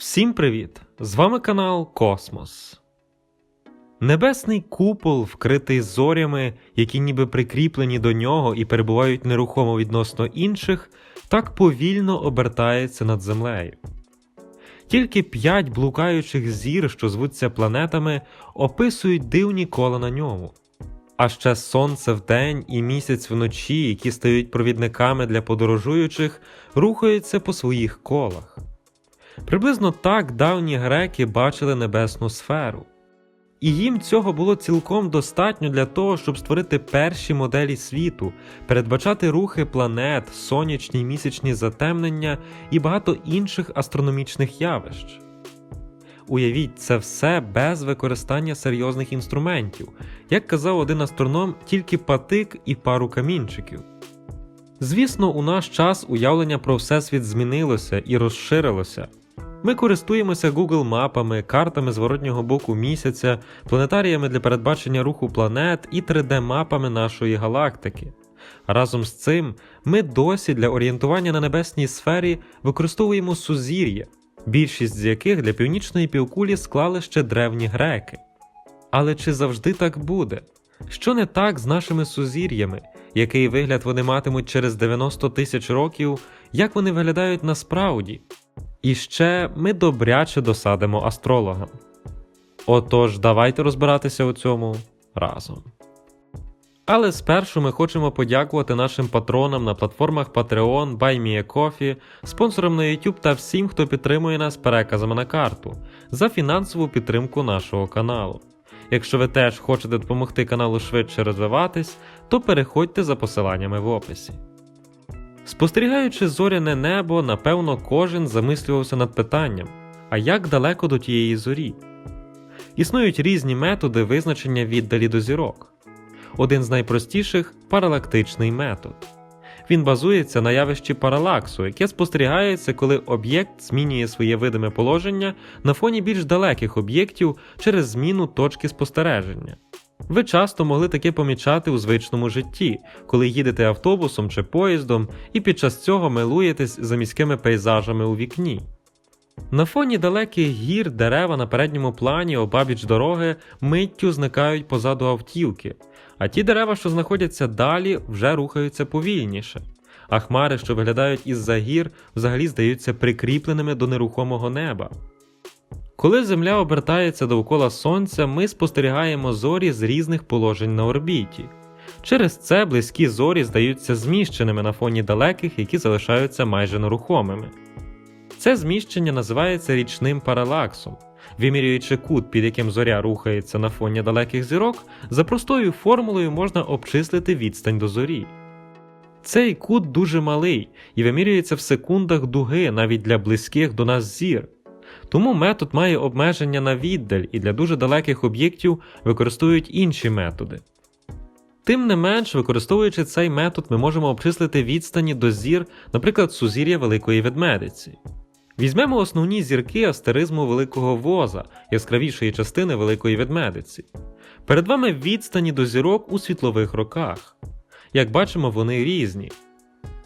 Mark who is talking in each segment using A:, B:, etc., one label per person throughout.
A: Всім привіт! З вами канал Космос. Небесний купол, вкритий зорями, які ніби прикріплені до нього і перебувають нерухомо відносно інших, так повільно обертається над землею. Тільки п'ять блукаючих зір, що звуться планетами, описують дивні кола на ньому. А ще сонце вдень і місяць вночі, які стають провідниками для подорожуючих, рухаються по своїх колах. Приблизно так давні греки бачили небесну сферу. І їм цього було цілком достатньо для того, щоб створити перші моделі світу, передбачати рухи планет, сонячні й місячні затемнення і багато інших астрономічних явищ. Уявіть, це все без використання серйозних інструментів, як казав один астроном, тільки патик і пару камінчиків. Звісно, у наш час уявлення про Всесвіт змінилося і розширилося. Ми користуємося Google мапами, картами зворотнього боку місяця, планетаріями для передбачення руху планет і 3D-мапами нашої галактики. Разом з цим ми досі для орієнтування на небесній сфері використовуємо сузір'я, більшість з яких для північної півкулі склали ще древні греки. Але чи завжди так буде? Що не так з нашими сузір'ями, який вигляд вони матимуть через 90 тисяч років, як вони виглядають насправді? І ще ми добряче досадимо астрологам. Отож, давайте розбиратися у цьому разом. Але спершу ми хочемо подякувати нашим патронам на платформах Patreon, BuyMeACoffee, спонсорам на YouTube та всім, хто підтримує нас переказами на карту за фінансову підтримку нашого каналу. Якщо ви теж хочете допомогти каналу швидше розвиватись, то переходьте за посиланнями в описі. Спостерігаючи зоряне небо, напевно, кожен замислювався над питанням: а як далеко до тієї зорі? Існують різні методи визначення віддалі до зірок. Один з найпростіших паралактичний метод. Він базується на явищі паралаксу, яке спостерігається, коли об'єкт змінює своє видиме положення на фоні більш далеких об'єктів через зміну точки спостереження. Ви часто могли таке помічати у звичному житті, коли їдете автобусом чи поїздом і під час цього милуєтесь за міськими пейзажами у вікні. На фоні далеких гір дерева на передньому плані обабіч дороги миттю зникають позаду автівки, а ті дерева, що знаходяться далі, вже рухаються повільніше, а хмари, що виглядають із-за гір, взагалі здаються прикріпленими до нерухомого неба. Коли Земля обертається довкола Сонця, ми спостерігаємо зорі з різних положень на орбіті. Через це близькі зорі здаються зміщеними на фоні далеких, які залишаються майже нерухомими. Це зміщення називається річним паралаксом. Вимірюючи кут, під яким зоря рухається на фоні далеких зірок, за простою формулою можна обчислити відстань до зорі. Цей кут дуже малий і вимірюється в секундах дуги навіть для близьких до нас зір. Тому метод має обмеження на віддаль і для дуже далеких об'єктів використовують інші методи. Тим не менш, використовуючи цей метод, ми можемо обчислити відстані до зір, наприклад, сузір'я Великої Ведмедиці. Візьмемо основні зірки астеризму Великого Воза, яскравішої частини Великої Ведмедиці. Перед вами відстані до зірок у світлових роках. Як бачимо, вони різні.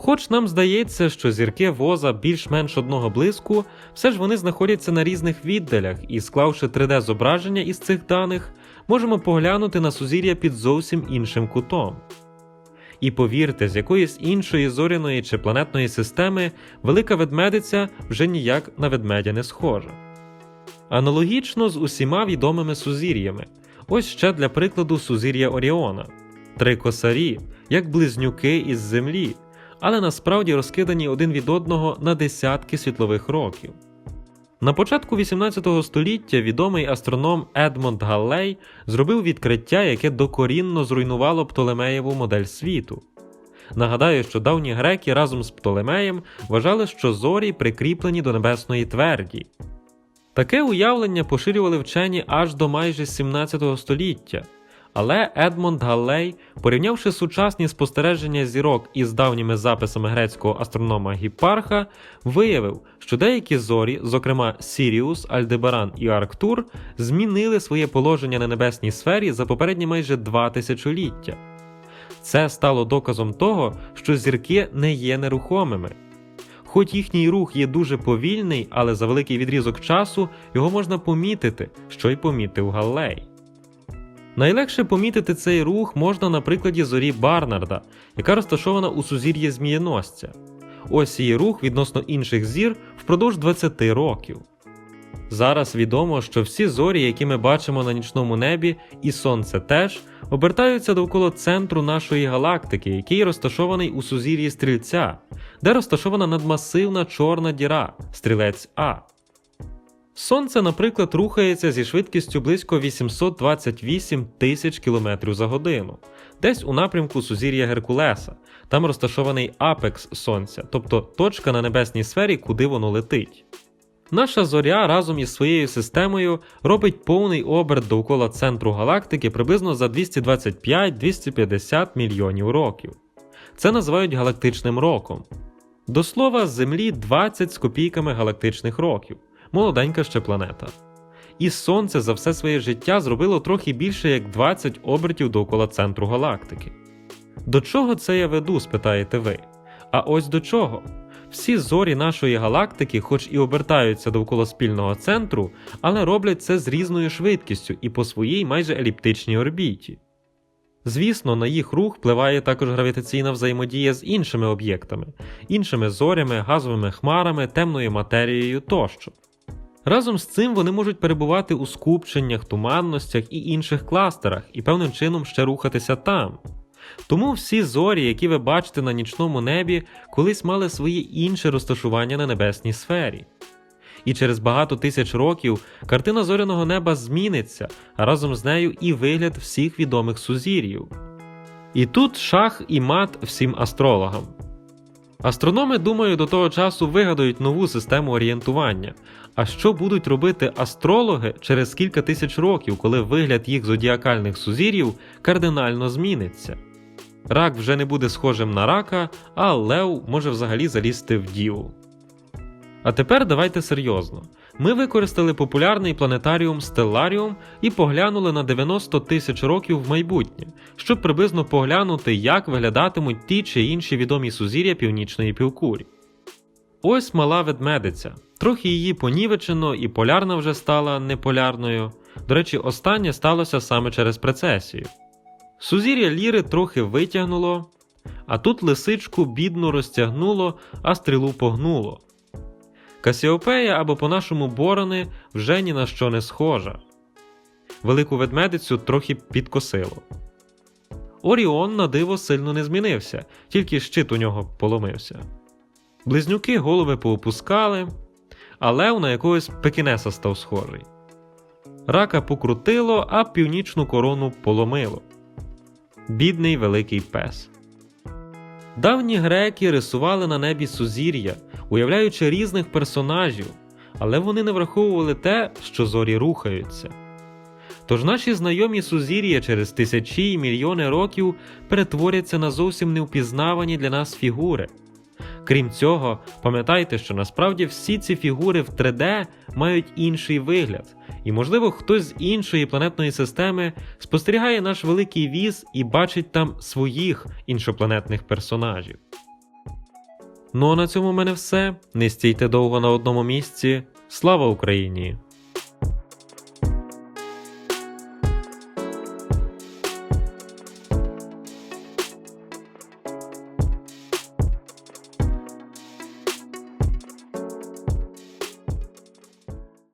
A: Хоч нам здається, що зірки воза більш-менш одного блиску, все ж вони знаходяться на різних віддалях, і, склавши 3D-зображення із цих даних, можемо поглянути на сузір'я під зовсім іншим кутом. І повірте, з якоїсь іншої зоряної чи планетної системи велика ведмедиця вже ніяк на ведмедя не схожа. Аналогічно з усіма відомими сузір'ями. Ось ще для прикладу сузір'я Оріона, три косарі, як близнюки із Землі, але насправді розкидані один від одного на десятки світлових років. На початку 18 століття відомий астроном Едмонд Галлей зробив відкриття, яке докорінно зруйнувало Птолемеєву модель світу. Нагадаю, що давні греки разом з Птолемеєм вважали, що зорі прикріплені до небесної тверді. Таке уявлення поширювали вчені аж до майже 17 століття. Але Едмонд Галлей, порівнявши сучасні спостереження зірок із давніми записами грецького астронома Гіппарха, виявив, що деякі зорі, зокрема Сіріус, Альдебаран і Арктур, змінили своє положення на небесній сфері за попередні майже два тисячоліття. Це стало доказом того, що зірки не є нерухомими. Хоч їхній рух є дуже повільний, але за великий відрізок часу його можна помітити, що й помітив Галлей. Найлегше помітити цей рух можна на прикладі зорі Барнарда, яка розташована у сузір'ї Змієносця. Ось її рух відносно інших зір впродовж 20 років. Зараз відомо, що всі зорі, які ми бачимо на нічному небі, і сонце теж, обертаються довкола центру нашої галактики, який розташований у сузір'ї стрільця, де розташована надмасивна чорна діра стрілець А. Сонце, наприклад, рухається зі швидкістю близько 828 тисяч км за годину, десь у напрямку сузір'я Геркулеса. Там розташований апекс Сонця, тобто точка на небесній сфері, куди воно летить. Наша зоря разом із своєю системою робить повний оберт довкола центру галактики приблизно за 225-250 мільйонів років. Це називають галактичним роком. До слова, з Землі 20 з копійками галактичних років, молоденька ще планета. І Сонце за все своє життя зробило трохи більше як 20 обертів довкола центру галактики. До чого це я веду, спитаєте ви? А ось до чого? Всі зорі нашої галактики, хоч і обертаються довкола спільного центру, але роблять це з різною швидкістю і по своїй майже еліптичній орбіті. Звісно, на їх рух впливає також гравітаційна взаємодія з іншими об'єктами, іншими зорями, газовими хмарами, темною матерією тощо. Разом з цим вони можуть перебувати у скупченнях, туманностях і інших кластерах і певним чином ще рухатися там. Тому всі зорі, які ви бачите на нічному небі, колись мали своє інше розташування на небесній сфері. І через багато тисяч років картина зоряного неба зміниться, а разом з нею і вигляд всіх відомих сузір'їв. І тут шах і мат всім астрологам. Астрономи, думаю, до того часу вигадають нову систему орієнтування. А що будуть робити астрологи через кілька тисяч років, коли вигляд їх зодіакальних сузір'їв кардинально зміниться? Рак вже не буде схожим на рака, а лев може взагалі залізти в діву. А тепер давайте серйозно. Ми використали популярний планетаріум Stellarium і поглянули на 90 тисяч років в майбутнє, щоб приблизно поглянути, як виглядатимуть ті чи інші відомі сузір'я північної півкурі. Ось мала ведмедиця. Трохи її понівечено, і полярна вже стала неполярною. До речі, останнє сталося саме через прецесію. Сузір'я ліри трохи витягнуло, а тут лисичку бідно розтягнуло, а стрілу погнуло. Касіопея або по-нашому борони вже ні на що не схожа. Велику ведмедицю трохи підкосило. Оріон на диво сильно не змінився, тільки щит у нього поломився. Близнюки голови поопускали, а лев на якогось пекінеса став схожий. Рака покрутило, а північну корону поломило. Бідний великий пес. Давні греки рисували на небі сузір'я, уявляючи різних персонажів, але вони не враховували те, що зорі рухаються. Тож наші знайомі сузір'я через тисячі і мільйони років перетворяться на зовсім невпізнавані для нас фігури. Крім цього, пам'ятайте, що насправді всі ці фігури в 3D мають інший вигляд, і, можливо, хтось з іншої планетної системи спостерігає наш великий віз і бачить там своїх іншопланетних персонажів. Ну а на цьому в мене все. Не стійте довго на одному місці. Слава Україні!